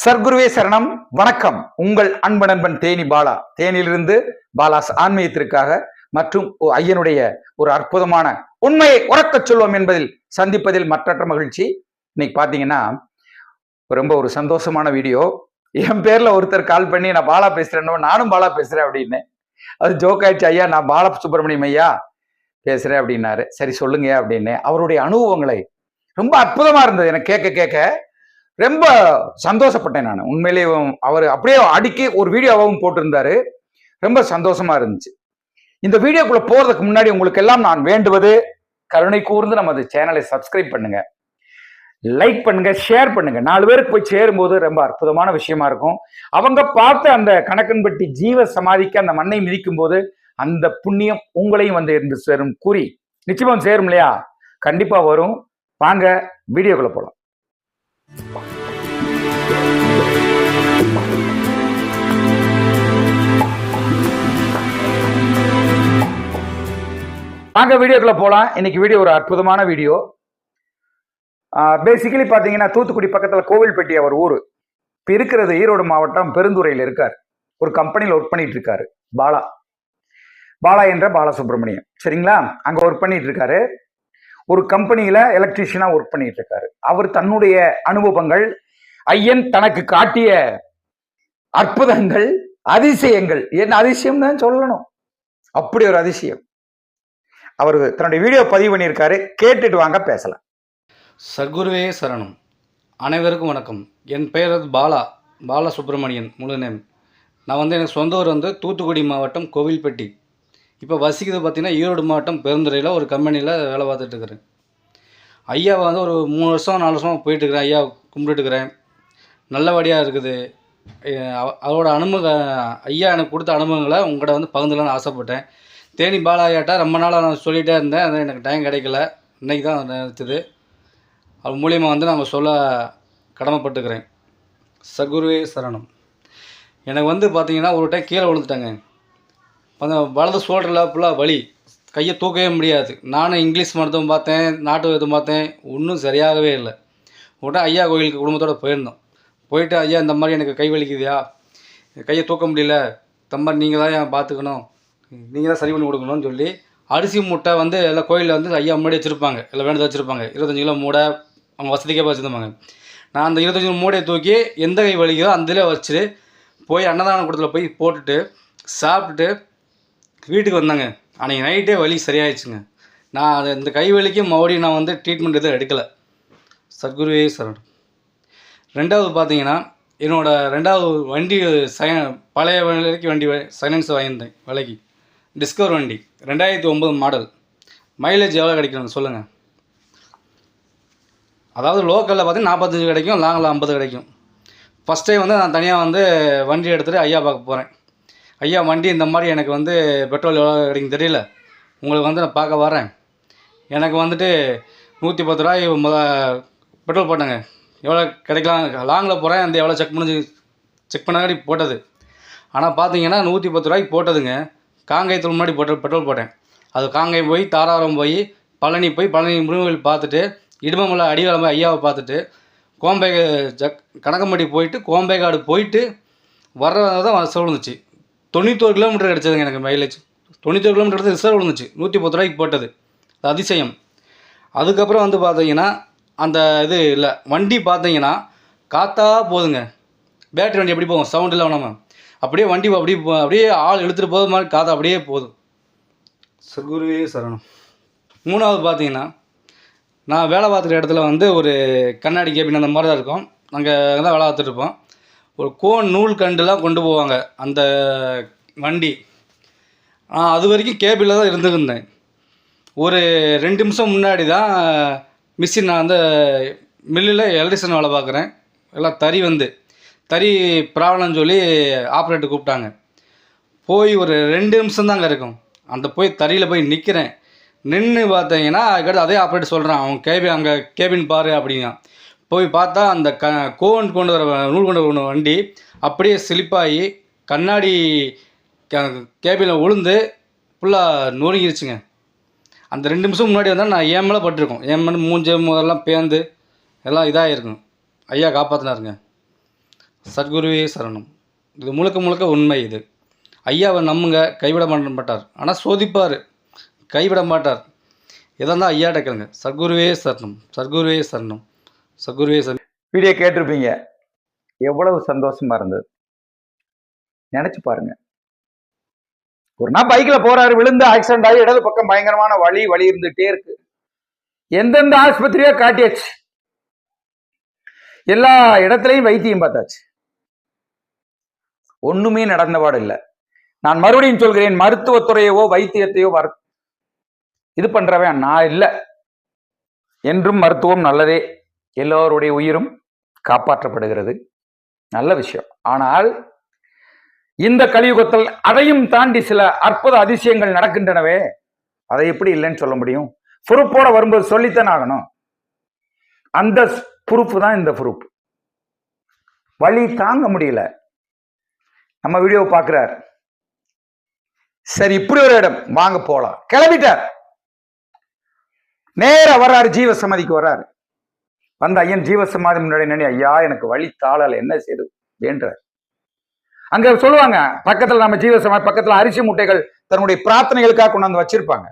சர்க்குருவே சரணம். வணக்கம். உங்கள் அன்பு நண்பன் தேனி பாலா. தேனியிலிருந்து பாலாஸ் ஆன்மீகத்திற்காக மற்றும் ஐயனுடைய ஒரு அற்புதமான உண்மையை உறக்கச் சொல்வோம் என்பதில் சந்திப்பதில் மற்றற்ற மகிழ்ச்சி. இன்னைக்கு பார்த்தீங்கன்னா ரொம்ப ஒரு சந்தோஷமான வீடியோ. என் பேர்ல ஒருத்தர் கால் பண்ணி நான் பாலா பேசுறேன்னு நானும் பாலா பேசுறேன் அப்படின்னு. அது ஜோக் ஆயிடுச்சு ஐயா நான் பால சுப்பிரமணியம் ஐயா பேசுறேன் அப்படின்னாரு. சரி சொல்லுங்க அப்படின்னு. அவருடைய அனுபவங்களை ரொம்ப அற்புதமா இருந்தது. எனக்கு கேட்க கேட்க ரொம்ப சந்தோஷப்பட்டேன் நான். உண்மையிலேயே அவர் அப்படியே அடிக்கி ஒரு வீடியோவாகவும் போட்டிருந்தாரு. ரொம்ப சந்தோஷமா இருந்துச்சு. இந்த வீடியோக்குள்ள போறதுக்கு முன்னாடி உங்களுக்கு எல்லாம் நான் வேண்டுவது கருணை கூர்ந்து நமது சேனலை சப்ஸ்கிரைப் பண்ணுங்க. லைக் பண்ணுங்க ஷேர் பண்ணுங்க. நாலு பேருக்கு போய் சேரும்போது ரொம்ப அற்புதமான விஷயமா இருக்கும். அவங்க பார்த்து அந்த கணக்கன்பட்டி ஜீவ சமாதிக்கு அந்த மண்ணை மிதிக்கும் போது அந்த புண்ணியம் உங்களையும் வந்து இருந்து சேரும் கூறி. நிச்சயமா சேரும் இல்லையா? கண்டிப்பா வரும். வாங்க வீடியோக்குள்ள போலாம். வாங்க வீடியோக்குள்ள போலாம். இன்னைக்கு வீடியோ ஒரு அற்புதமான வீடியோ. பேசிக்கலி பார்த்தீங்கன்னா தூத்துக்குடி பக்கத்தில் கோவில்பட்டி அவர் ஊர். இப்போ இருக்கிறது ஈரோடு மாவட்டம் பெருந்துறையில் இருக்கார். ஒரு கம்பெனியில் ஒர்க் பண்ணிட்டு இருக்காரு பாலா. பாலா என்ற பாலசுப்ரமணியம். சரிங்களா? அங்கே ஒர்க் பண்ணிட்டு இருக்காரு ஒரு கம்பெனியில் எலக்ட்ரீஷியனாக ஒர்க் பண்ணிட்டு இருக்காரு அவர் தன்னுடைய அனுபவங்கள் ஐயன் தனக்கு காட்டிய அற்புதங்கள் அதிசயங்கள். என்ன அதிசயம் தான் சொல்லணும். அப்படி ஒரு அதிசயம். அவர் தன்னுடைய வீடியோ பதிவு பண்ணியிருக்காரு. கேட்டுட்டு வாங்க பேசலாம். சர்க்குருவே சரணம். அனைவருக்கும் வணக்கம். என் பெயர் வந்து பாலா. பாலா சுப்பிரமணியன் முழு நேம். நான் வந்து எனக்கு சொந்த ஊர் வந்து தூத்துக்குடி மாவட்டம் கோவில்பட்டி. இப்போ வசிக்கிறது பார்த்திங்கன்னா ஈரோடு மாவட்டம் பெருந்துறையில் ஒரு கம்பெனியில் வேலை பார்த்துட்டு இருக்கிறேன் ஐயாவை வந்து ஒரு மூணு வருஷம் நாலு வருஷமாக போயிட்டுருக்குறேன். ஐயா கும்பிட்டுருக்கிறேன் நல்லபடியாக இருக்குது. அவரோட அனுபவ ஐயா எனக்கு கொடுத்த அனுபவங்களை உங்கள்கிட்ட வந்து பகிர்ந்துலான்னு ஆசைப்பட்டேன். தேனி பாலாயாட்டா ரொம்ப நாளாக நான் சொல்லிகிட்டே இருந்தேன். அது எனக்கு டைம் கிடைக்கல. இன்றைக்கி தான் நினைச்சது. அது மூலியமாக வந்து நான் சொல்ல கடமைப்பட்டுக்கிறேன். சகுருவே சரணம். எனக்கு வந்து பார்த்தீங்கன்னா ஒரு டைம் கீழே விழுந்துட்டாங்க. அந்த வலது ஷோல்டரில் ஃபுல்லாக வலி. கையை தூக்கவே முடியாது. நானும் இங்கிலீஷ் மருத்துவம் பார்த்தேன் நாட்டு வைத்தியம் பார்த்தேன். ஒன்றும் சரியாகவே இல்லை. உடனே ஐயா கோயிலுக்கு குடும்பத்தோடு போயிருந்தோம். போயிட்டு ஐயா இந்த மாதிரி எனக்கு கை வலிக்குதுயா? கையை தூக்க முடியல. இந்த மாதிரி நீங்கள் தான் ஏன் பார்த்துக்கணும் நீங்கள் தான் சரி பண்ணி கொடுக்கணும்னு சொல்லி அரிசி மூட்டை வந்து எல்லாம் கோயிலில் வந்து ஐயா முன்னாடி வச்சுருப்பாங்க. எல்லாம் வேண்டது வச்சுருப்பாங்க. இருபத்தஞ்சு கிலோ மூடை அவங்க வசதிக்கே வச்சுருந்தாங்க. நான் அந்த இருபத்தஞ்சு கிலோ மூடையை தூக்கி எந்த கை வலிக்குதோ அந்த இதில் வச்சுட்டு போய் அன்னதான கூடத்தில் போய் போட்டுட்டு சாப்பிட்டுட்டு வீட்டுக்கு வந்தாங்க. அன்றைக்கி நைட்டே வலி சரியாயிடுச்சுங்க. நான் அது இந்த கை வலிக்கு மறுபடியும் நான் வந்து ட்ரீட்மெண்ட் எதுவும் எடுக்கலை. சத்குருவே சரணம். ரெண்டாவது பார்த்தீங்கன்னா என்னோடய ரெண்டாவது வண்டி சய பழைய விலைக்கு வண்டி சைலன்ஸ் வாங்கியிருந்தேன். விலைக்கு. டிஸ்கவர் வண்டி ரெண்டாயிரத்தி ஒம்பது மாடல். மைலேஜ் எவ்வளோ கிடைக்கும் சொல்லுங்கள் அதாவது லோக்கலில் பார்த்தீங்கன்னா நாற்பத்தஞ்சு கிடைக்கும் லாங்கில் ஐம்பது கிடைக்கும். ஃபஸ்ட் டைம் வந்து நான் தனியாக வந்து வண்டி எடுத்துகிட்டு ஐயா பார்க்க போகிறேன் ஐயா வண்டி இந்த மாதிரி எனக்கு வந்து பெட்ரோல் எவ்வளோ கிடைக்கும் தெரியல. உங்களுக்கு வந்து நான் பார்க்க வரேன் எனக்கு வந்துட்டு நூற்றி பத்து ரூபாய் முத பெட்ரோல் போட்டேங்க. எவ்வளோ கிடைக்கலாம்? லாங்கில் போகிறேன் அந்த எவ்வளோ செக் பண்ணி செக் பண்ணாடி போட்டது. ஆனால் பார்த்தீங்கன்னா நூற்றி பத்து ரூபாய்க்கு போட்டதுங்க. காங்கேயத்துக்கு முன்னாடி போட்ட பெட்ரோல் போட்டேன். அது காங்கேயம் போய் தாராபுரம் போய் பழனி போய் பழனி முருகன் பார்த்துட்டு இடுமமலை அடிவாளம் ஐயாவை பார்த்துட்டு கோம்பை ஜக் கணக்கம்பட்டி போயிட்டு கோம்பைக்காடு போயிட்டு வர்றதாக தான் ரிசர்வ் இருந்துச்சு தொண்ணூத்தோரு கிலோமீட்டர் கிடச்சதுங்க எனக்கு மைலேஜ் தொண்ணூத்தோரு கிலோமீட்டர் எடுத்து ரிசர்வ் விழுந்துச்சு. நூற்றி பத்து ரூபாய்க்கு போட்டது. அது அதிசயம். அதுக்கப்புறம் வந்து பார்த்தீங்கன்னா அந்த இது இல்லை வண்டி பார்த்தீங்கன்னா காத்தா போதுங்க. பேட்டரி வண்டி எப்படி போகும்? சவுண்ட் இல்லாமல் நம்ம அப்படியே வண்டி அப்படியே போ- அப்படியே ஆள் இழுத்துட்டு போகுது மாதிரி காற்று அப்படியே போகுது சர்க்குருவே சரணம். மூணாவது பார்த்தீங்கன்னா நான் வேலை பார்த்துற இடத்துல வந்து ஒரு கண்ணாடி கேபின் அந்த மாதிரி தான் இருக்கும். அங்கே தான் வேலை பார்த்துட்டு இருப்போம். ஒரு கோன் நூல் கண்டுலாம் கொண்டு போவாங்க அந்த வண்டி. அது வரைக்கும் கேபிளில் தான் இருந்துருந்தேன். ஒரு ரெண்டு நிமிஷம் முன்னாடி தான் மிஷின் நான் வந்து மில்லில் எலக்ட்ரிஷியன் வேலை பார்க்குறேன். எல்லாம் தறி வந்து. தறி ப்ராப்ளம்னு சொல்லி ஆப்ரேட்டர் கூப்பிட்டாங்க. போய் ஒரு ரெண்டு நிமிஷம் தாங்க இருக்கும். அந்த போய் தறியில் போய் நிற்கிறேன் நின்று பார்த்தீங்கன்னா அதுக்கடுத்து அதே ஆப்ரேட்டர் சொல்கிறான் அவன் கேபின் அங்கே கேபின் பாரு அப்படின்னா. போய் பார்த்தா அந்த க கோன் கொண்டு வர நூல் கொண்டு வர வண்டி அப்படியே ஸ்லிப்பாகி கண்ணாடி கேபினில் உளுந்து ஃபுல்லாக நொறுங்கிருச்சுங்க. அந்த ரெண்டு நிமிஷம் முன்னாடி வந்தால் நான் ஏன் மேலே பட்டிருக்கோம். ஏமன் மூஞ்ச முதல்லாம் பேந்து எல்லாம் இதாக இருக்கும் ஐயா காப்பாற்றினாருங்க சத்குருவே சரணம். இது முழுக்க முழுக்க உண்மை இது. ஐயாவை நம்புங்க கைவிட மாட்டார். ஆனால் சோதிப்பார். கைவிட மாட்டார். இதான் ஐயா ஐயாட்ட கேளுங்க. சத்குருவே சரணம் சத்குருவே சரணம் சத்குருவே சரணம். வீடியோ கேட்டிருப்பீங்க. எவ்வளவு சந்தோஷமா இருந்தது. நினச்சி பாருங்க. ஒரு நாள் பைக்கில் போறாரு விழுந்து ஆக்சிடென்ட் ஆகி இடது பக்கம் பயங்கரமான வழி வழி இருந்துகிட்டே இருக்கு. எந்தெந்த ஆஸ்பத்திரியோ காட்டியாச்சு. எல்லா இடத்துலையும் வைத்தியம் பார்த்தாச்சு. ஒண்ணுமே நடந்தபாடு இல்லை நான் மறுபடியும் சொல்கிறேன் மருத்துவத்துறையவோ வைத்தியத்தையோ வர் இது பண்றவன் நான் இல்லை. என்றும் மருத்துவம் நல்லதே. எல்லோருடைய உயிரும் காப்பாற்றப்படுகிறது. நல்ல விஷயம். ஆனால் இந்த கலியுகத்தில் அதையும் தாண்டி சில அற்புத அதிசயங்கள் நடக்கின்றனவே. அதை எப்படி இல்லைன்னு சொல்ல முடியும்? பொறுப்போட வரும்போது சொல்லித்தான் ஆகணும். அந்த பொறுப்பு தான் இந்த பொறுப்பு. வழி தாங்க முடியல. நம்ம வீடியோவை பார்க்குறார். சரி இப்படி ஒரு இடம். வாங்க போலாம். கிளம்பிட்டார். நேரா வர்றாரு ஜீவ சமாதிக்கு வர்றாரு. வந்த ஐயன் ஜீவ சமாதி முன்னாடி நினை ஐயா எனக்கு வழி தாளல் என்ன செய்து? வேண்டார் அங்க சொல்லுவாங்க பக்கத்துல நம்ம ஜீவ சமாதி பக்கத்துல அரிசி முட்டைகள் தன்னுடைய பிரார்த்தனைகளுக்காக கொண்டாந்து வச்சிருப்பாங்க.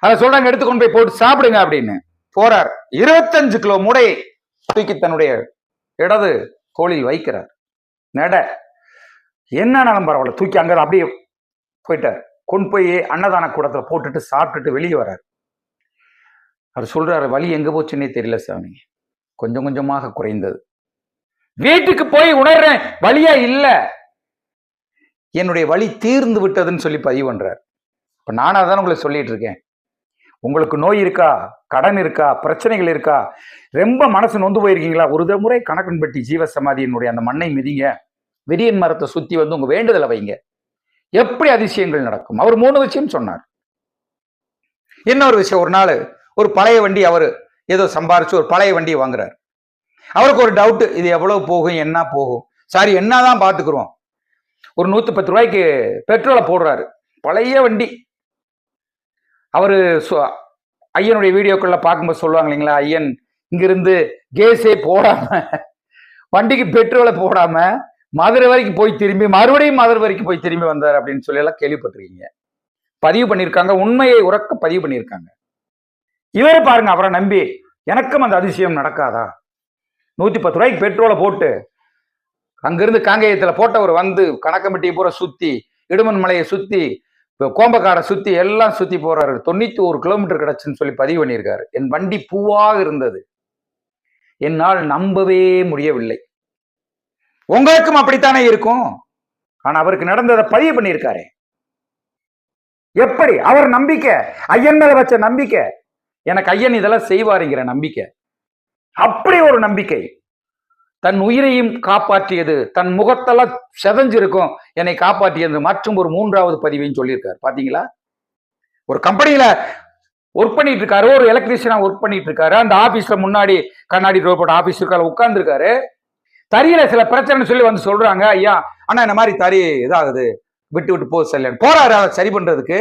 அதை சொல்றாங்க எடுத்து கொண்டு போய் போட்டு சாப்பிடுங்க அப்படின்னு. போறார். இருபத்தஞ்சு கிலோ மூடை தூக்கி தன்னுடைய இடது தோளில் வைக்கிறார். நட. என்னன்னாலும் பரவாயில்ல. தூக்கி அங்கே அப்படியே போயிட்டார். கொண்டு போய் அன்னதான கூடத்தில் போட்டுட்டு சாப்பிட்டுட்டு வெளியே வர்றார் அவர் சொல்றாரு வழி எங்கே போச்சுன்னே தெரியல சாமி. கொஞ்சம் கொஞ்சமாக குறைந்தது. வீட்டுக்கு போய் உணர்றேன். வழியா இல்லை. என்னுடைய வழி தீர்ந்து விட்டதுன்னு சொல்லி பதிவு பண்றார். இப்போ நானாக தான் உங்களை சொல்லிட்டு இருக்கேன். உங்களுக்கு நோய் இருக்கா? கடன் இருக்கா? பிரச்சனைகள் இருக்கா? ரொம்ப மனசு நொந்து போயிருக்கீங்களா? ஒரு முறை கணக்கன்பட்டி ஜீவ சமாதியினுடைய அந்த மண்ணை மிதிங்க. விரியன் மரத்தை சுத்தி வந்து உங்க வேண்டுதலை வைங்க. எப்படி அதிசயங்கள் நடக்கும்? அவர் மூணு விஷயம் சொன்னார். இன்னொரு விஷயம்? ஒரு நாள் ஒரு பழைய வண்டி அவர் ஏதோ சம்பாரிச்சு ஒரு பழைய வண்டியை வாங்குறாரு. அவருக்கு ஒரு டவுட் இது எவ்வளவு போகும் என்ன போகும்? சாரி என்னதான் பார்த்துக்குறோம். ஒரு நூத்தி பத்து ரூபாய்க்கு பெட்ரோலை போடுறாரு. பழைய வண்டி. அவரு ஐயனுடைய வீடியோக்குள்ள பார்க்கும்போது சொல்லுவாங்க இல்லைங்களா ஐயன் இங்கிருந்து கேஸே போடாம வண்டிக்கு பெட்ரோலை போடாம மதுரை வரைக்கும் போய் திரும்பி மறுபடியும் மதுரை வரைக்கும் போய் திரும்பி வந்தார் அப்படின்னு சொல்லி எல்லாம் கேள்விப்பட்டிருக்கீங்க. பதிவு பண்ணியிருக்காங்க. உண்மையை உறக்க பதிவு பண்ணியிருக்காங்க. இவரே பாருங்க அவரை நம்பி எனக்கும் அந்த அதிசயம் நடக்காதா? நூற்றி பத்து ரூபாய்க்கு பெட்ரோலை போட்டு அங்கிருந்து காங்கேயத்தில் போட்டவர் வந்து கணக்கம்பட்டியை பூரா சுற்றி இடுமன் மலையை சுற்றி கோம்பக்காடை சுற்றி எல்லாம் சுற்றி போகிறாரு தொண்ணூற்றி ஒரு கிலோமீட்டர் கிடச்சுன்னு சொல்லி பதிவு பண்ணியிருக்காரு. என் வண்டி பூவாக இருந்தது. என்னால் நம்பவே முடியவில்லை. உங்களுக்கும் அப்படித்தானே இருக்கும்? ஆனா அவருக்கு நடந்ததை பதிவு பண்ணியிருக்காரு. எப்படி? அவர் நம்பிக்கை. ஐயன் மேல வச்ச நம்பிக்கை. எனக்கு ஐயன் இதெல்லாம் செய்வாருங்கிற நம்பிக்கை. அப்படி ஒரு நம்பிக்கை. தன் உயிரையும் காப்பாற்றியது. தன் முகத்தெல்லாம் செதஞ்சிருக்கும். என்னை காப்பாற்றியது. மற்றும் ஒரு மூன்றாவது பதிவையும் சொல்லியிருக்காரு. பாத்தீங்களா? ஒரு கம்பெனியில ஒர்க் பண்ணிட்டு இருக்காரு ஒரு எலக்ட்ரீஷியனா ஒர்க் பண்ணிட்டு இருக்காரு அந்த ஆபீஸ்ல முன்னாடி கண்ணாடி ரோபோட் ஆபீஸ் இருக்காரு உட்கார்ந்துருக்காரு. தறியில சில பிரச்சனை சொல்லி வந்து சொல்றாங்க ஐயா. ஆனா இந்த மாதிரி தறி இதாகுது. விட்டு விட்டு போக சரியில்லை போறாரு அதை சரி பண்றதுக்கு.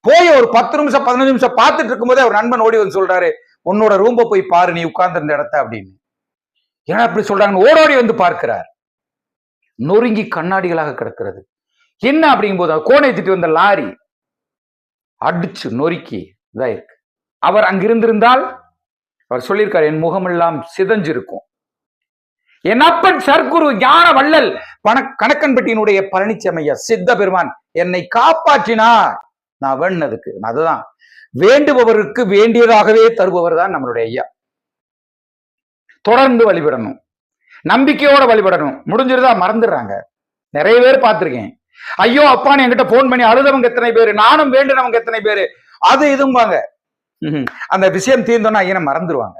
போய் ஒரு பத்து நிமிஷம் பதினஞ்சு நிமிஷம் பார்த்துட்டு இருக்கும்போதே அவர் நண்பன் ஓடி வந்து சொல்றாரு உன்னோட ரூம்ப போய் பாரு நீ உட்கார்ந்திருந்த இடத்த அப்படின்னு. ஏன்னா இப்படி சொல்றாங்கன்னு ஓடோடி வந்து பார்க்கிறார். நொறுங்கி கண்ணாடிகளாக கிடக்கிறது. என்ன அப்படிங்கும்போது போது கோணை ஏற்றிட்டு வந்த லாரி அடிச்சு நொறுக்கி இதாயிருக்கு. அவர் அங்கிருந்திருந்தால் அவர் சொல்லியிருக்காரு என் முகமெல்லாம் சிதஞ்சிருக்கும். என் அப்பன் சர்க்குரு ஞான வள்ளல். பண கணக்கன்பட்டியினுடைய பழனிச்சமையா சித்த பெருமான் என்னை காப்பாற்றினார். நான் வேண்டதுக்கு அதுதான். வேண்டுபவருக்கு வேண்டியதாகவே தருபவர் தான் நம்மளுடைய ஐயா. தொடர்ந்து வழிபடணும். நம்பிக்கையோட வழிபடணும். முடிஞ்சிருந்தா மறந்துடுறாங்க. நிறைய பேர் பார்த்திருக்கேன். ஐயோ அப்பான்னு என்கிட்ட போன் பண்ணி அழுதவங்க எத்தனை பேரு? நானும் வேண்டினவங்க எத்தனை பேரு? அது இதும்பாங்க. அந்த விஷயம் தீர்ந்தோன்னா ஐயனை மறந்துடுவாங்க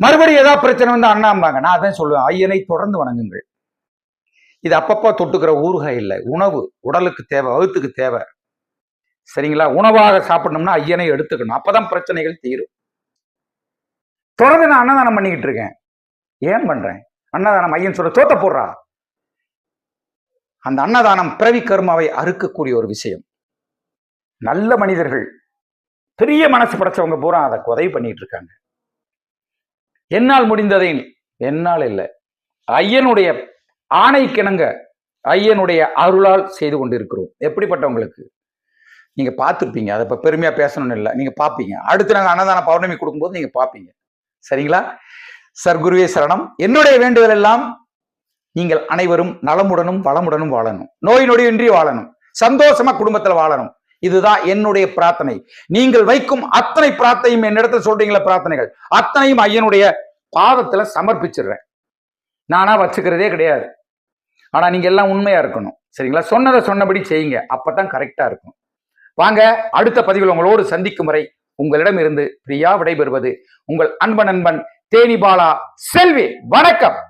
மறுபடியும் ஏதாவது பிரச்சனை வந்து அண்ணாம்பாங்க. நான் அதான் சொல்லுவேன். ஐயனை தொடர்ந்து வணங்குங்கள். இது அப்பப்போ தொட்டுக்கிற ஊறுகாய் இல்லை. உணவு உடலுக்கு தேவை வகுத்துக்கு தேவை. சரிங்களா? உணவாக சாப்பிடணும்னா ஐயனை எடுத்துக்கணும். அப்பதான் பிரச்சனைகள் தீரும். தொடர்ந்து நான் அன்னதானம் பண்ணிக்கிட்டு இருக்கேன். ஏன் பண்றேன்? அன்னதானம் ஐயன் சொல்ற சோத்த போடுறா. அந்த அன்னதானம் பிறவி கர்மாவை அறுக்கக்கூடிய ஒரு விஷயம். நல்ல மனிதர்கள் பெரிய மனசு படைச்சவங்க பூரா அதை உதவி பண்ணிட்டு இருக்காங்க. என்னால் முடிந்ததை என்னால் இல்லை. ஐயனுடைய ஆணைக்கிணங்க ஐயனுடைய அருளால் செய்து கொண்டிருக்கிறோம். எப்படிப்பட்டவங்களுக்கு? நீங்க பார்த்துருப்பீங்க. அதை இப்போ பெருமையா பேசணும்னு இல்லை. நீங்க பார்ப்பீங்க. அடுத்து நாங்கள் அன்னதான பௌர்ணமி கொடுக்கும்போது நீங்க பார்ப்பீங்க. சரிங்களா? சர்க்குருவே சரணம். என்னுடைய வேண்டுதல் எல்லாம் நீங்கள் அனைவரும் நலமுடனும் வளமுடனும் வாழணும். நோய் நொடியின்றி வாழணும். சந்தோஷமா குடும்பத்தில் வாழணும். இதுதான் என்னுடைய பிரார்த்தனை. நீங்கள் வைக்கும் அத்தனை பிரார்த்தனையும் என்னிடத்துல சொல்றீங்களா பிரார்த்தனைகள். அத்தனையும் ஐயனுடைய பாதத்துல சமர்ப்பிச்சிடுறேன். நானா வச்சுக்கிறதே கிடையாது. ஆனா நீங்க எல்லாம் உண்மையா இருக்கணும். சரிங்களா? சொன்னதை சொன்னபடி செய்யுங்க. அப்பதான் கரெக்டா இருக்கும். வாங்க அடுத்த பதிவில் உங்களோடு சந்திக்கும் வரை உங்களிடம் இருந்து பிரியா விடைபெறுவது உங்கள் அன்பன் அன்பன் தேனிபாலா செல்வி. வணக்கம்.